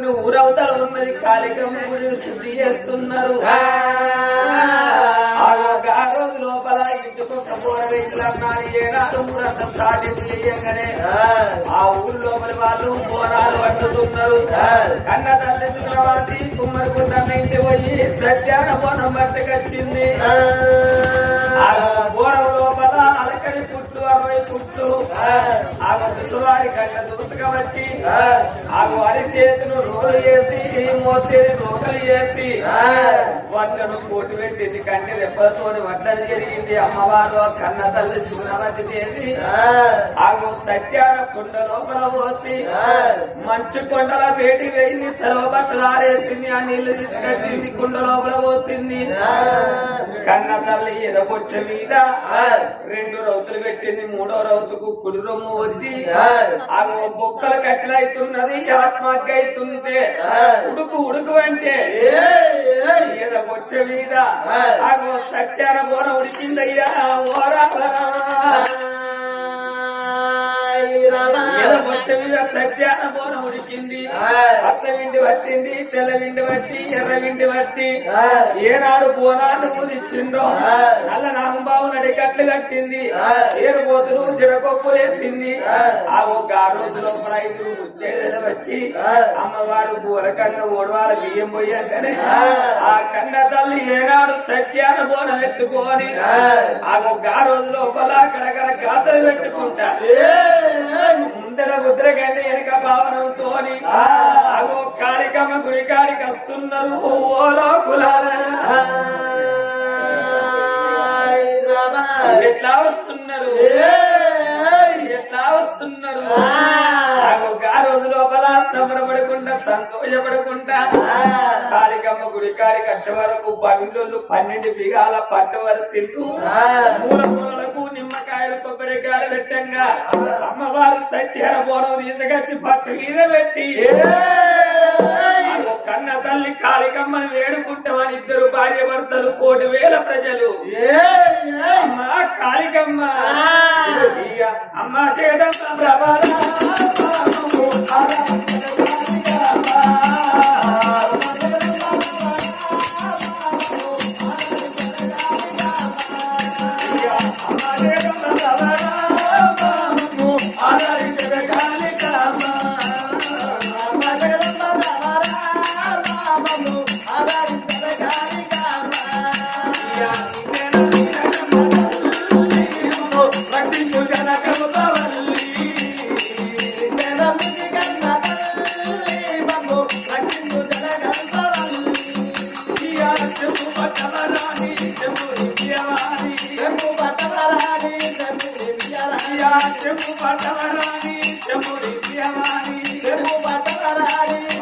కొట్టిన ఊరవతల ఉన్నది గుడి శుద్ధి చేస్తున్నారు. ఆ. రోజు లోపల ఇంటికొక సాటింపు చేయగానే ఆ. ఊరు లోపల వాళ్ళు పోరాలు పట్టుతున్నారు కన్న తల్లి చక్రవర్తి కుమ్మరి గుండమ్మ ఇంటి పోయి సత్యాన బోనం పట్టుకొచ్చింది అరవై పుట్లు ఆ దుసువారి కట్ట దుసుగా వచ్చి ఆ వారి చేతులు రోలు వేసి మోసేది రోకలు చేసి వంటను పోటు పెట్టింది కంటి రెప్పలతో వంటలు జరిగింది అమ్మవారు కన్న తల్లి శివరామతి చేసి ఆగు సత్యాన కుండ లోపల పోసి మంచు కొండల వేడి వేయింది సెలవు ఆరేసింది ఆ నీళ్ళు తీసుకొచ్చింది కుండ లోపల పోసింది. కన్న తల్లి ఎదగొచ్చ మీద రెండు రౌతులు పెట్టింది మూడో రౌతు కుడి రొమ్ము వద్ది. ఆ బొక్కలు కట్టెలైతున్నది ఆత్మహత్య అవుతుంటే ఉడుకు ఉడుకు అంటే. మీద ఆగో సత్యాన బోన ఉడికిందయ్యా ఓరా ఏదో సత్యాన బోన ఉడికింది పచ్చ విండి పట్టింది తెల్ల విండి పట్టి ఎర్ర విండి పట్టి. ఏనాడు బోనాన్ని ఊదిచ్చిండో నల్ల నాగంబాబు నడికట్లు కట్టింది. ఏరు పోతులు జడకొప్పు వేసింది. ఆ. ఒక ఆ రోజు లోపల ఐదుగురు ముత్తేదలు వచ్చి అమ్మవారు బూరకంగా ఓడవాల బియ్యం పోయాకనే ఆ. కన్న తల్లి ఏనాడు సత్యాన బోనం ఎత్తుకొని ఆ. ఒక ఆ రోజు లోపల అక్కడక్కడ గాతలు పెట్టుకుంటా. ముందర ముద్ర కంటే వెనక భావనంతోని అగో కార్యక్రమ గురికాడికి వస్తున్నారు ఓలో కులాల ఎట్లా వస్తున్నారు? సంబరపడకుండా సంతోషపడకుండా. కాళికమ్మ గుడికాడికి వచ్చే వరకు బండ్లు పన్నెండు బిగాల పట్టు వరసిల్లు మూల మూలలకు నిమ్మకాయలు కొబ్బరికాయలు పెట్టంగా. అమ్మవారు సత్యార బోనం తీసుకొచ్చి పట్టు మీద పెట్టి. కన్న తల్లి కాళికమ్మని వేడుకుంటామని ఇద్దరు భార్య భర్తలు కోటి వేల ప్రజలు. అమ్మా కాళికమ్మ. అమ్మ చేదమ్మ ప్రభారా చెప్పు పట్టవరాని చెంపుడి చెప్పు పట్టవరాని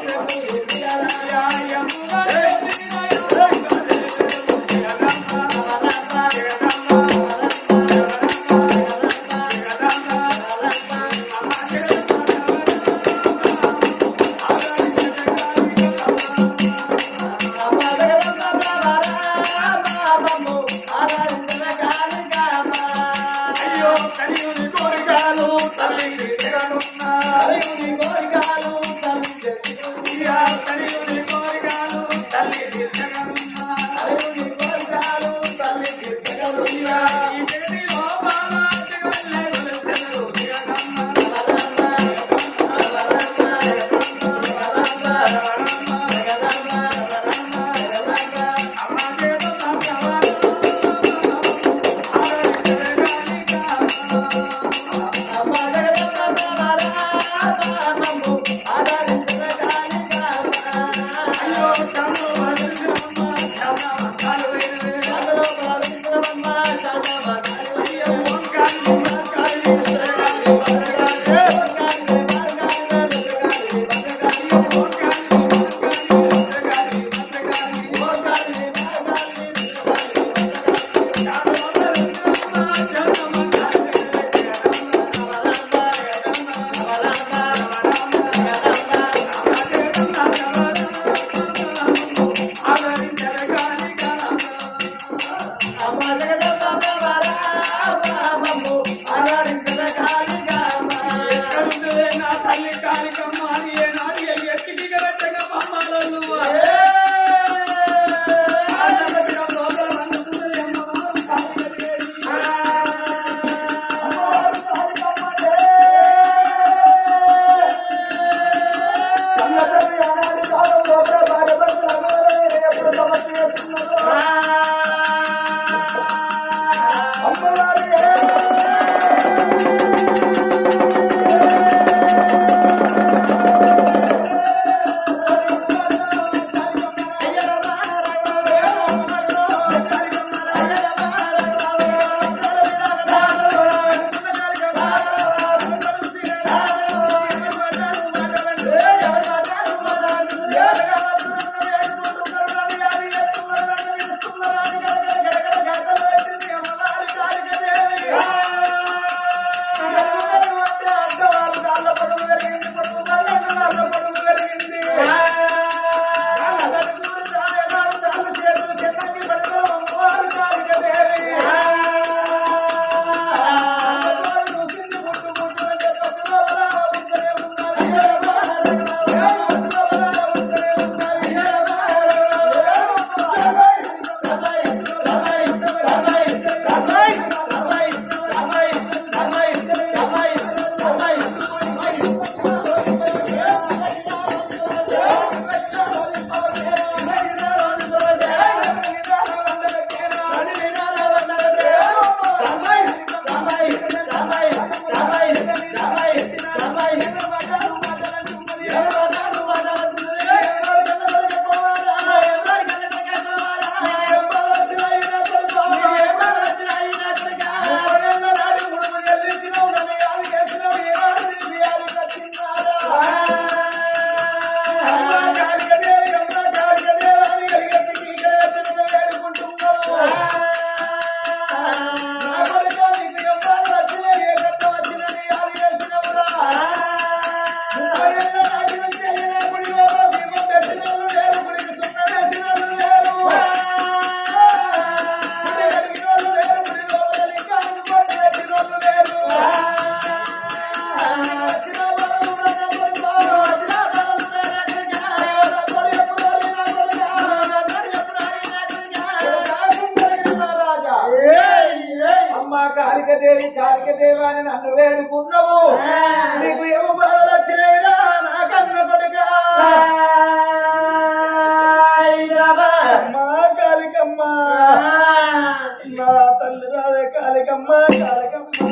కాళికమ్మ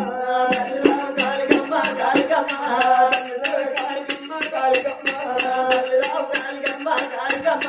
కాళికమ్మ కాళికమ్మ కాళికమ్మ తల్లి రావే కాళికమ్మ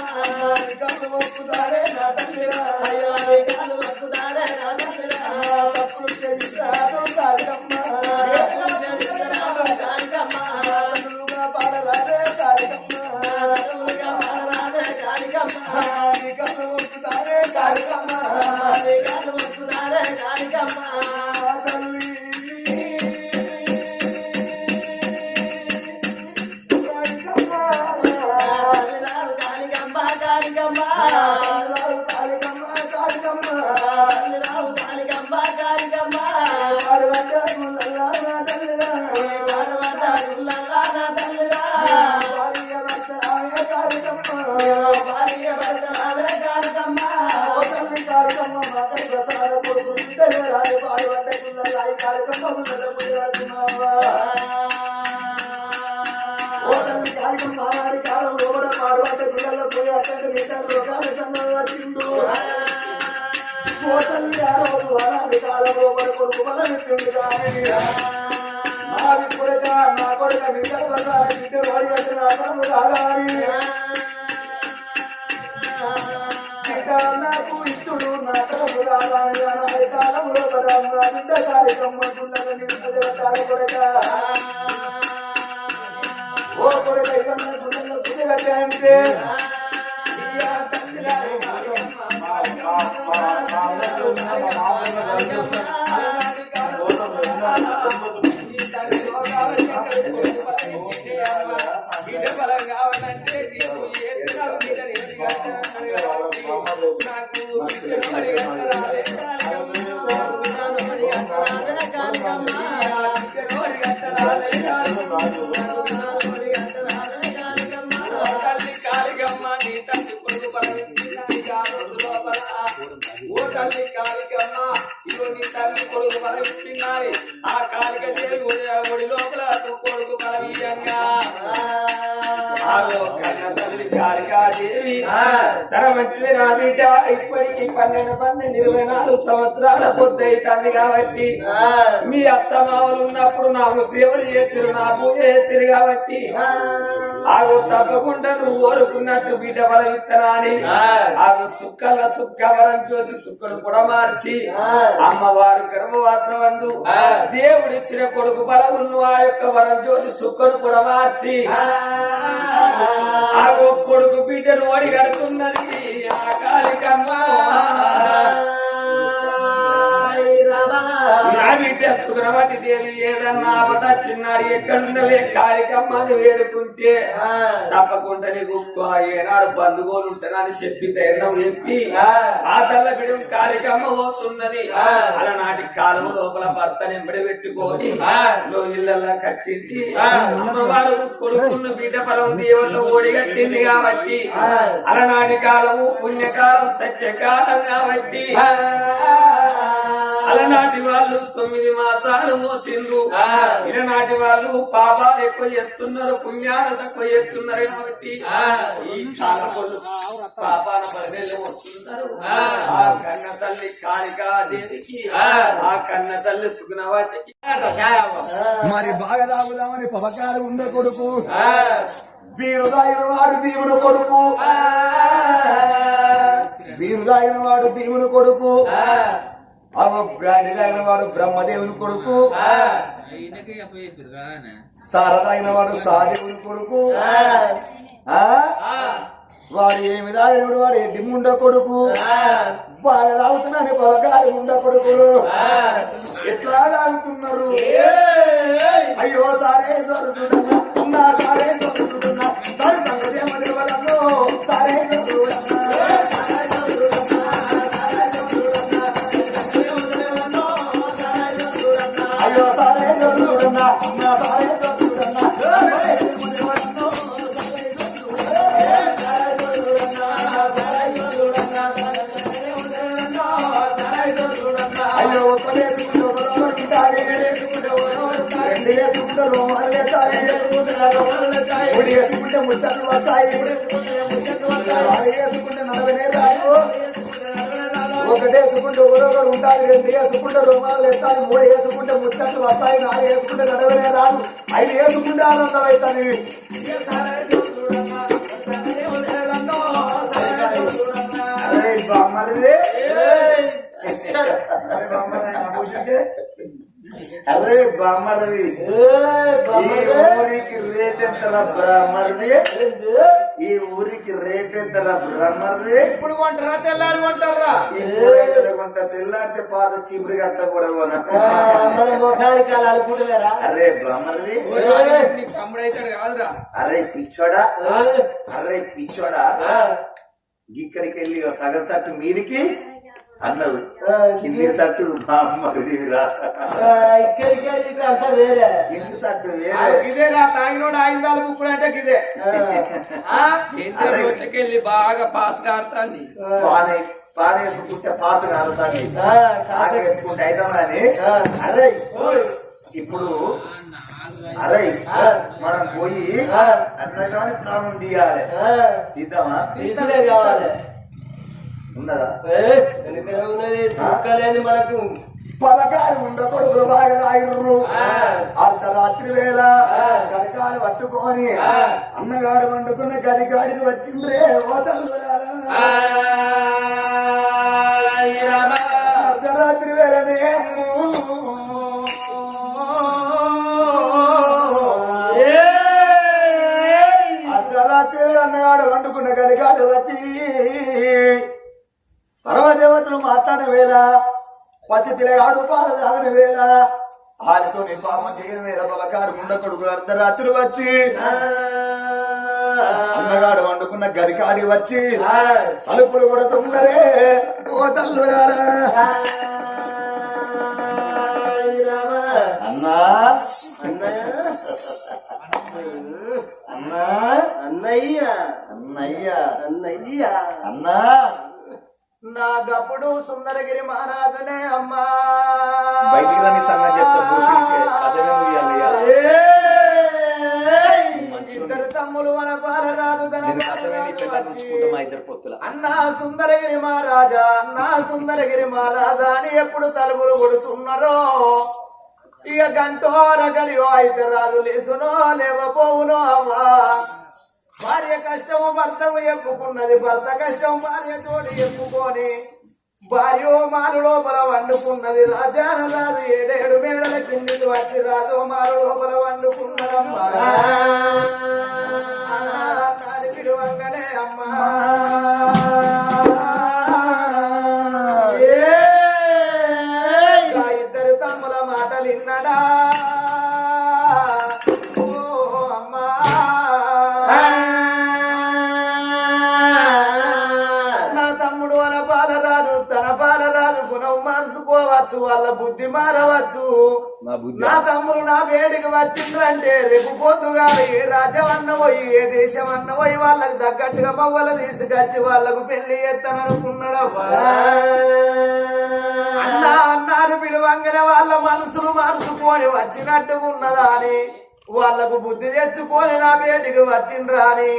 కొడుక ఇవన్నీ గుండెల్లో కాళిక దేవి ఒడి లోపల కొడుకు పరమీయంగా ఆ కన్న తల్లి కాళికాదేవి సర మంచిది నా బిడ్డ. ఇప్పటికి పన్నెండు పన్నెండు ఇరవై నాలుగు సంవత్సరాల పొద్దు కాబట్టి మీ అత్త మామలు ఉన్నప్పుడు నాకు సేవలు చేసిరు నా పూజ చేసిరు కాబట్టి ఆగు తప్పకుండా నువ్వు కోరుకున్నట్టు బిడ్డ బల విత్తనాన్ని ఆగు సుక్కల సుక్కవరం జ్యోతి సుక్కను కూడా మార్చి అమ్మవారు గర్భవాసవందు దేవుడిచ్చిన కొడుకు బలమును ఆ యొక్క వరం జ్యోతి సుక్కను కూడా మార్చి ఆగు కొడుకు బిడ్డను ఓడి కడుతున్నది ఆ. కాళికమ్మ బిడ్డ సుగ్రవతి దేవి ఏదన్నా ఆపద చిన్నాడు ఎక్కడున్నవే కాళికమ్మని వేడుకుంటే తప్పకుండా నీకు ఏనాడు బంధువులు ఉంటానని చెప్పి ధైర్యం చెప్పి ఆ. తల్ల బిడ్డ కాళికమ్మ పోతున్నది. అలనాటి కాలం లోపల భర్త నింబడి పెట్టుకొని నువ్వు ఇళ్ళల్లో కచ్చింది అమ్మవారు కొడుకున్న బిడ్డ పొలం దేవత ఓడిగట్టింది కాబట్టి అలనాటి కాలము పుణ్యకాలం సత్యకాలం కాబట్టి అలనాటి వాళ్ళు తొమ్మిది మాసాలు మోసిండ్రు ఇలనాటి వాళ్ళు పాపాలు ఎక్కువ చేస్తున్నారు పుణ్యాలు తక్కువ చేస్తున్నారు కాబట్టి ఈ కాలపొల్లు పాపాల పరిధిలో వస్తున్నారు. ఆ. కన్న తల్లి కాళికాదేవికి ఆ. కన్న తల్లి సుగుణవాచికి. మరి బాగా తాగుదామని పవకాలు ఉండ కొడుకు. వీరు తాగిన వాడు భీముడు కొడుకు. వీరు తాగిన వాడు భీముడు కొడుకు. అవ బ్రాండి తాగిన వాడు బ్రహ్మదేవుని కొడుకు సార తాగిన వాడు సహదేవుని కొడుకు. ఆ. వాడు ఏమి తాగినప్పుడు వాడు ఎడ్డి ముండ కొడుకు. బాగా తాగుతున్నాను పవకాలు ఉండ కొడుకులు. ఎట్లా తాగుతున్నారు? అయ్యో సారే జరుగుతున్నా. ఉన్నా సారే జరుగుతున్నా. దాని సంగతి ఏమో తెలియదు సారే జరుగుతున్నా. వేసుకుంటే ముచ్చట్లు వస్తాయి వేసుకుంటే నలభై రాదు ఒకటి వేసుకుంటే ఒకరొకరు ఉంటాయి రెండు వేసుకుంటే రుమాలు ఎత్తాలి మూడు వేసుకుంటే ముచ్చట్లు వస్తాయి నాలుగు వేసుకుంటే నడవనే రాదు. ఐదు వేసుకుంటే ఆనందం అవుతుంది అరే బామ్మరిది అరే బామ్మరిది. ఈ ఊరికి రేట్ ఎంతరా బ్రహ్మరిది ఈ ఊరికి రేట్ ఎంతరా బ్రహ్మరిది? ఇప్పుడు కొంటారా? తెల్లారి కొంటారా? ఇప్పుడైతే కొంత తెల్లారితే పాత చీపురు గట్ట కూడా అరే కాదురా. అరే పిచ్చోడా. అరే పిచ్చోడా. ఇక్కడికి వెళ్ళి సగం సట్టు మీదికి. అన్నవు. కింది సట్టు బామ్మరిదిరా ఇక్కడికి వెళ్ళి అంతా వేరే. కింది వేరే. ఇదే నా తాగినోడు ఆయుధాలు బుక్కుడు అంటే ఇదే బాగా పాస్ కాడుతుంది పానే పానేసుకుంటే పాసు కాలుతాని వేసుకుంటే అయితామని. అరే ఇప్పుడు అరే మనం పోయి అన్నగానే ప్రాణం తీయాలి. తీద్దామా? తీసుడే కావాలి. ఉన్నదా? వెనుకనే ఉన్నది సుక్కలేని మనకు. పలకాలు ఉండకొడుకులు బాగా రాయుర్రు. అర్ధరాత్రి వేళ గడికాలు పట్టుకొని అన్నగాడు వండుకున్న గదికాడికి వచ్చిండ్రే ఓటలు మాట్లాడిన వేళ పసి పిల్లగాడు పాలు తాగిన వేళ ఆడితో పాపం చేయని వేళ బలకారు ఉండకొడుకు అర్ధరాత్రి వచ్చి అన్నగాడు వండుకున్న గదికాడికి వచ్చి తలుపులు కూడా తొందరే ఓ తల్లురారా. అన్నా. అన్నా. అన్నయ్య. అన్నయ్య. అన్నయ్య. అన్నా. నా గప్పుడు సుందరగిరి మహారాజునే అమ్మా. బయటికి రాని చెప్తా భూషణికి. ఇద్దరు తమ్ములు మన బాలరాజు తన అన్నా సుందరగిరి మహారాజా అన్నా సుందరగిరి మహారాజా అని ఎప్పుడు తలుపులు కొడుతున్నారో? ఇక గంటోర గడియో అయితే రాజు లేసునో లేవపోవునో అవ్వా? భార్య కష్టము భర్తకు ఎప్పుకున్నది భర్త కష్టం భార్య తోడు ఎప్పుకొని భార్య మారు లోపల వండుకున్నది. రాజాన రాజు ఏడేడు మేడల కిందికి వచ్చి రాజు మారు లోపల వండుకున్నదమ్మా. నాది అమ్మా. బుద్ధి మారవచ్చు. నా తమ్ముడు నా వేడికి వచ్చిండ్రంటే రేపు పొద్దుగా ఏ రాజ్యం అన్న పోయి ఏ దేశం అన్న పోయి వాళ్ళకి తగ్గట్టుగా మవ్వలు తీసుకొచ్చి వాళ్ళకు పెళ్ళి ఎత్తననుకున్నాడవ్వా అన్నా అన్నారు పిలువంగనే వాళ్ళ మనసులు మార్చుకొని వచ్చినట్టుగా ఉన్నదా అని. వాళ్ళకు బుద్ధి తెచ్చుకొని నా వేటికి వచ్చిండ్రా అని.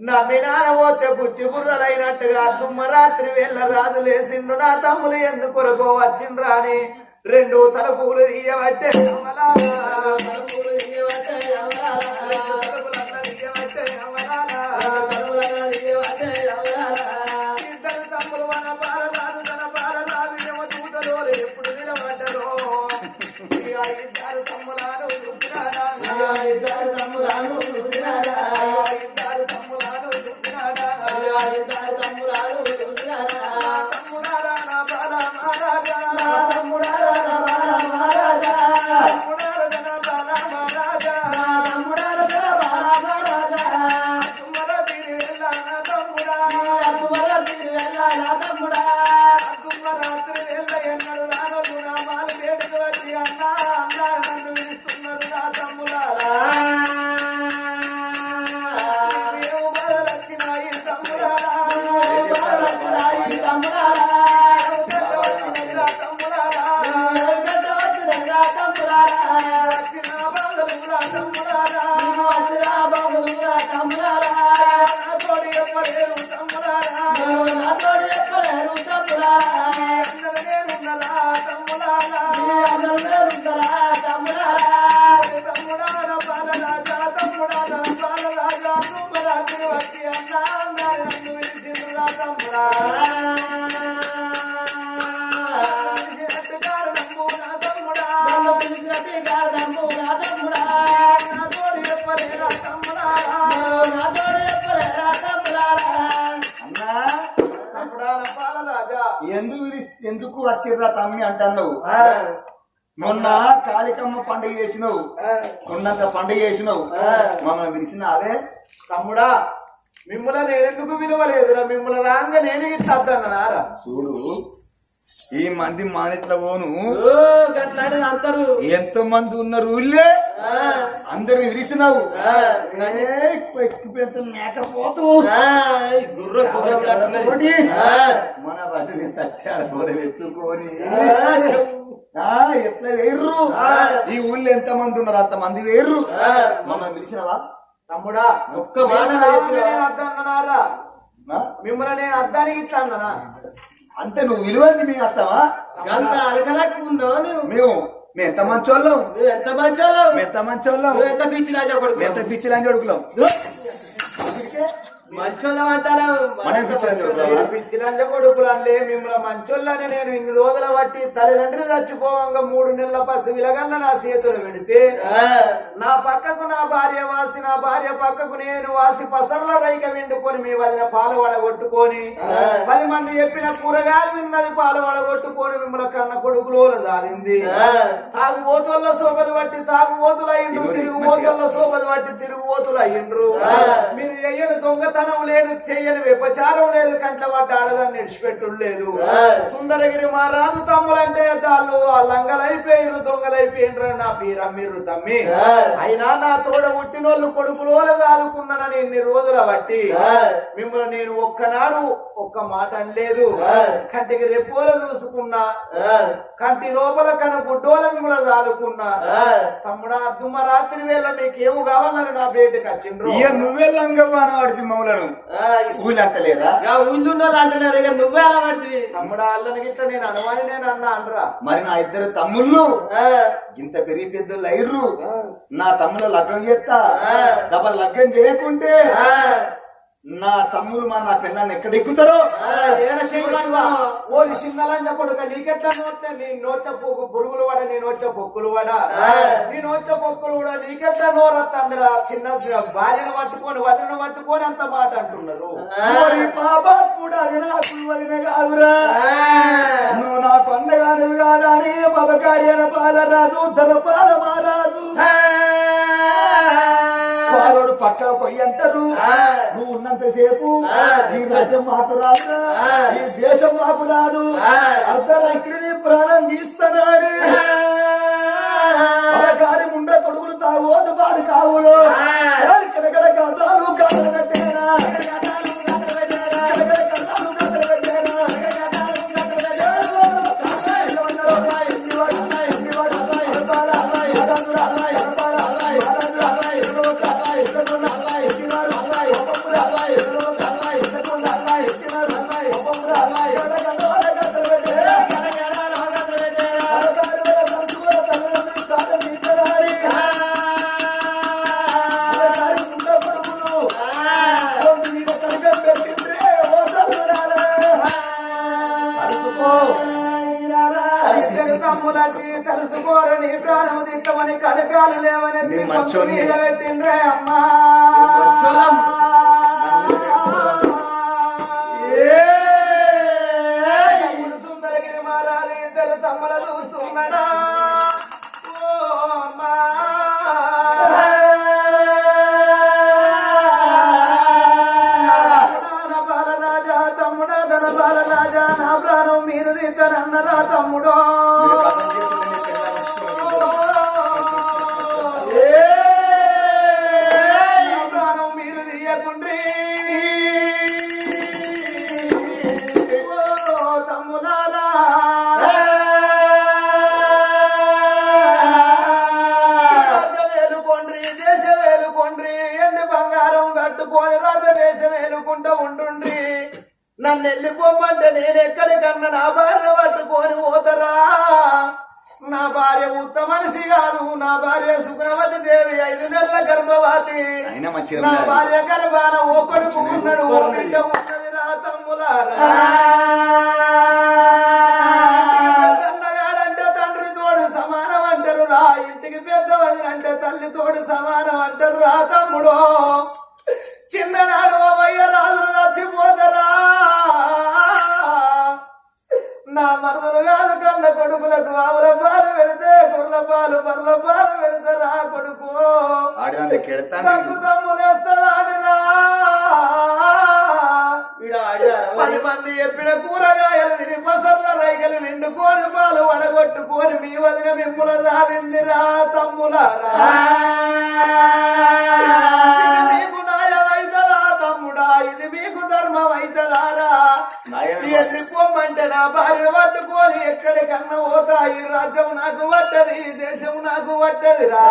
నమ్మినాన పోతే బుద్ధి బుర్రలైనట్టుగా దుమ్మరాత్రి వేళ్ళ రాజు లేసిండు నా తమ్ములు ఎందుకొరకో వచ్చిండ్రా అని. రెండు తలుపులు తీయబట్టే అమలాలా. తలుపులంతా తీయబట్టే అమలాలా. ఎందుకు ఎందుకు వచ్చిర్రా తమ్మి అంటున్నావు? మొన్న కాళికమ్మ పండుగ చేసినావు. కొన్నంత పండుగ చేసినావు. మమ్మల్ని పిలిచిన అదే తమ్ముడా మిమ్మల్ని నేనెందుకు విలువలేదురా మిమ్మల్ని రాంగ నేను ఇచ్చద్దన్నారా చూడు ఈ మంది మానిట్ల పోను. అంటారు. ఎంతో మంది ఉన్నారు ఊళ్ళే? అందరిని విరిసినావు. మేకపోతూ. గుర్ర మన సత్యాలు కూడా ఎత్తుకొని. ఆ, ఎట్లా వేర్రు? ఈ ఊళ్ళో ఎంత మంది ఉన్నారు? అంత మంది వేర్రు మమ్మల్ని పిలిచినవా? తమ్ముడా ఒక్క మాట? మిమ్మల్ని నేను ఇట్లా అన్నానా? అంటే నువ్వు విలువైంది మీ అత్తమా? అంత అలకలకు ఉన్నావు నువ్వు మేము మేము ఎంత మంచోళ్ళం? నువ్వు ఎంత మంచోళ్ళవు మేము ఎంత మంచోళ్ళం? నువ్వు ఎంత పిచ్చి రాజా కొడుకు మేము ఎంత అడుగులాం మంచోళ్ళం పిచ్చిలంజ కొడుకులు మిమ్మల్ని మంచోళ్ళని నేను ఇన్ని రోజుల బట్టి తల్లిదండ్రి చచ్చిపోవంగా మూడు నెలల పసి విలగన్న నా చేతులు పెడితే నా పక్కకు నా భార్య వాసి నా భార్య పక్కకు నేను వాసి పసర్ల రైక విండుకొని మీ వదిన పాలు వడగొట్టుకొని పది మంది చెప్పిన కూరగాయలు విన్నది పాలు వడగొట్టుకొని మిమ్మల్ని కన్న కొడుకులో దారింది. తాగు ఓతుల సోపది బట్టి తాగు ఓతులు అయ్యిండ్రు తిరుగు. ఓతుల సోపది బట్టి తిరుగు ఓతులు అయ్యిండ్రు మీరు చెయ్యని దొంగతనం లేదు చెయ్యని వ్యపచారం లేదు కంట్ల పడ్డ ఆడదాన్ని విడిచిపెట్టుడు లేదు సుందరగిరి మా రాజు తమ్ములంటే దాళ్ళు ఆ లంగలైపోయిరు దొంగలైపోయినరు నా పీరమ్మిర్రు తమ్మి. అయినా నా తోడ పుట్టినోళ్ళు కొడుకులో దాదుకున్నానని ఇన్ని రోజుల బట్టి. మిమ్మల్ని నేను ఒక్కనాడు ఒక్క మాట అనలేదు. కంటికి రెప్పోల చూసుకున్నా. కంటి లోపల కన గుడ్డోల మిమ్మల్ని దాదుకున్నా తమ్ముడా దుమ్మ రాత్రి వేళ మీకేము కావాలని నా బయటకు వచ్చిండ్రు? ఇక నువ్వే అనబడితే మమ్మలను ఊళ్ళు అంటలేరా? ఊళ్ళో అంటున్నారు ఇక నువ్వే అలా పడుతుంది తమ్ముడా అల్లని గిట్ల నేను అనవాని నేను అన్నా అనరా? మరి నా ఇద్దరు తమ్ముళ్ళు? ఇంత పెరిగి పెద్దలు అయ్యర్రు. నా తమ్ముళ్ళ లగ్గం చేస్తా. డబల్ లగ్గం చేయకుంటే నా తమ్ముళ్ళు మా నా పిల్లల్ని ఎక్కడ ఎక్కుతారో? ఓ సింగలంజ కొడుక నీకెట్లా నోట్ల నీ నోట్ల పొగ్గు పురుగులు వాడ నీ నోట్ల పొక్కులు వాడ. నీ నోట్ల పొక్కులు కూడా నీకెట్లా నోరత్తందిరా చిన్న భార్యను పట్టుకొని వదిలిన పట్టుకొని అంత మాట అంటున్నారు. ఓరి బాబా కూడా అది నాకు వదిన కాదురా. నువ్వు నా కొండగానివి కాదా? అని అన పాలరాజు ధనపాల మహారాజు వారోడు పక్క పోయి అంటారు. నువ్వు ఉన్నంత సేపు ఈ రాజ్యం మాకు రాదు. ఈ దేశం మాకు రాదు. అర్ధరాత్రి ప్రాణం తీస్తున్నాడు. బాబకారి ముండ కొడుకులు తాగోదు పాడు కావులు. కడగడ కథలు కథలు పెట్టేనా మారాలి ఇద్దరు తమ్ముల చూస్తున్నాడా ఓ అమ్మా. తమ్ముడా ధన బాల రాజా నా ప్రాణం మీరు దిద్దరన్నరా తమ్ముడో నన్ను వెళ్ళిపోమ్మంటే నేను ఎక్కడికన్నా నా భార్య పట్టుకొని పోతరా? నా భార్య ఉత్త మనిషి కాదు నా భార్య సుగ్రవతి దేవి ఐదు నెలల గర్భవతి. నా. భార్య గర్భాన ఓ కొడుకు ఉన్నాడు. ఓ బిడ్డ ఉన్నది రా తమ్ములారా. తన్నగాడంటే తండ్రి తోడు సమానం అంటారు రా ఇంటికి పెద్ద వదినంటే తల్లి తోడు సమానం అంటారు రా తమ్ముడు. నా మరదలు కాదు కన్న కొడుకులకు ఆవుల పాలు పెడితే కుర్ల పాలు బర్ల పాలు పెడతారా కొడుకు. తగ్గు తమ్ములేస్తారా పది మంది చెప్పిన కూరగాయలు తిని పసర్ల రైకలు నిండుకొని పాలు వడగొట్టుకొని మీ వదిన మిమ్ముల సాధిందిరా తమ్ములారా. భార్య పట్టుకొని ఎక్కడికన్నా పోతా ఈ రాజ్యం నాకు పట్టది దేశం నాకు పట్టదిరా